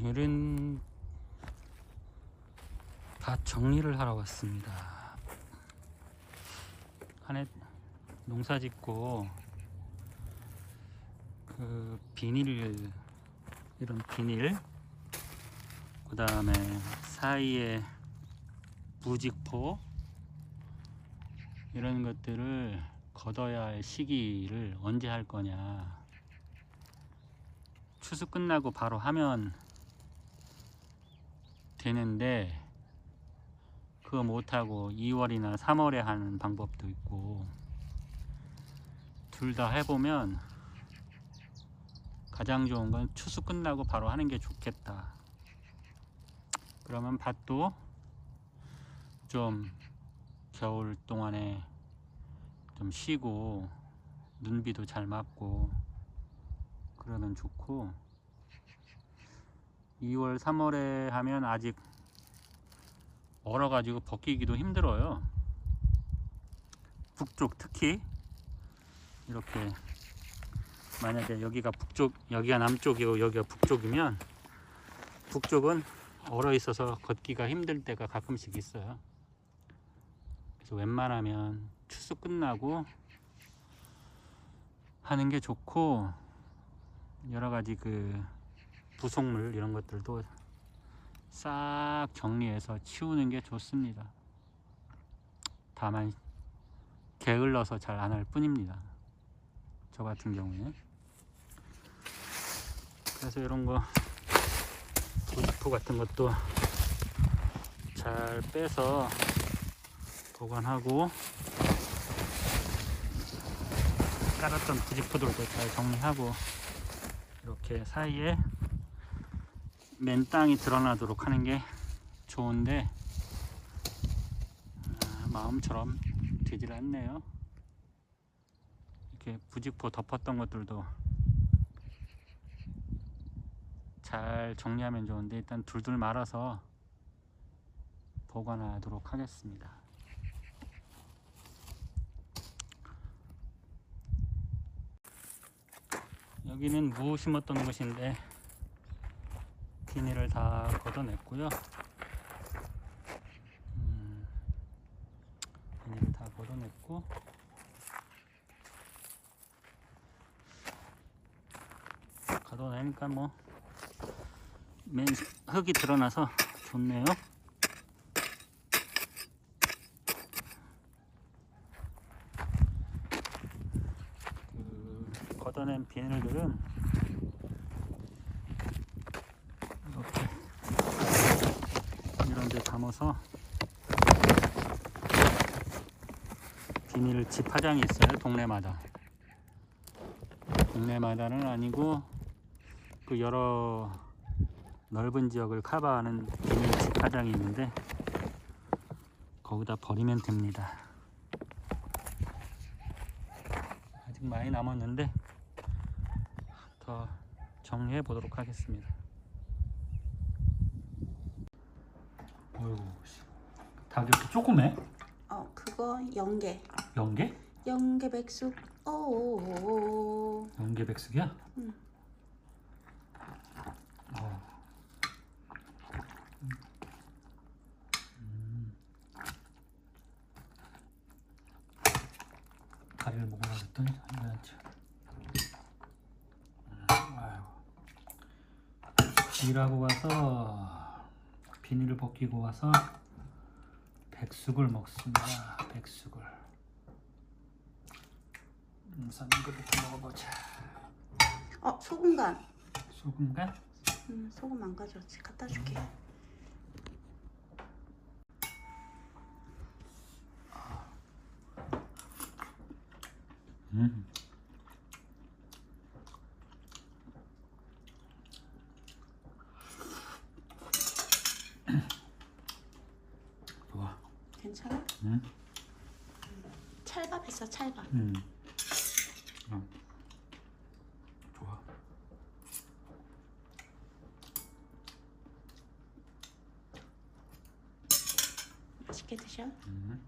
오늘은 밭 정리를 하러 왔습니다. 한해 농사 짓고 그 비닐 이런 비닐 그 다음에 사이에 부직포 이런 것들을 걷어야 할 시기를 언제 할 거냐 추수 끝나고 바로 하면 되는데 그거 못하고 2월이나 3월에 하는 방법도 있고 둘 다 해보면 가장 좋은 건 추수 끝나고 바로 하는 게 좋겠다. 그러면 밭도 좀 겨울 동안에 좀 쉬고 눈비도 잘 맞고 그러면 좋고 2월 3월에 하면 아직 얼어 가지고 벗기기도 힘들어요. 북쪽 특히 이렇게 만약에 여기가 북쪽 여기가 남쪽이고 여기가 북쪽이면 북쪽은 얼어 있어서 걷기가 힘들 때가 가끔씩 있어요. 그래서 웬만하면 추수 끝나고 하는 게 좋고 여러 가지 그 부속물 이런 것들도 싹 정리해서 치우는 게 좋습니다. 다만 게을러서 잘 안 할 뿐입니다. 저 같은 경우에 그래서 이런 거 부직포 같은 것도 잘 빼서 보관하고 깔았던 부직포들도 잘 정리하고 이렇게 사이에 맨 땅이 드러나도록 하는 게 좋은데 아, 마음처럼 되질 않네요. 이렇게 부직포 덮었던 것들도 잘 정리하면 좋은데 일단 둘둘 말아서 보관하도록 하겠습니다. 여기는 무 심었던 곳인데 비닐을 다 걷어냈고요. 음, 비닐을 다 걷어냈고 걷어내니까 뭐 맨 흙이 드러나서 좋네요. 그 걷어낸 비닐들은 이렇게 데 담아서 비닐 집화장이 있어요 동네마다. 동네마다는 아니고 그 여러 넓은 지역을 커버하는 비닐 집화장이 있는데 거기다 버리면 됩니다. 아직 많이 남았는데 더 정리해 보도록 하겠습니다 어이구 씨. 닭 이렇게 조그매? 어 그거 연계 연계? 연계 백숙 오 연계 백숙이야? 응. 어. 음. 가리를 먹으라 그랬더니 아니지. 아이고. 일하고 와서 비닐을 벗기고 와서 백숙을 먹습니다. 백숙을. 우선 이거부터 먹어보자. 어 소금간 소금간? 음, 소금 안 가져왔지 갖다 줄게 음. 좋아. 괜찮아? 응? 찰밥 했어 찰밥 음. 어. 좋아. 맛있게 드셔 음.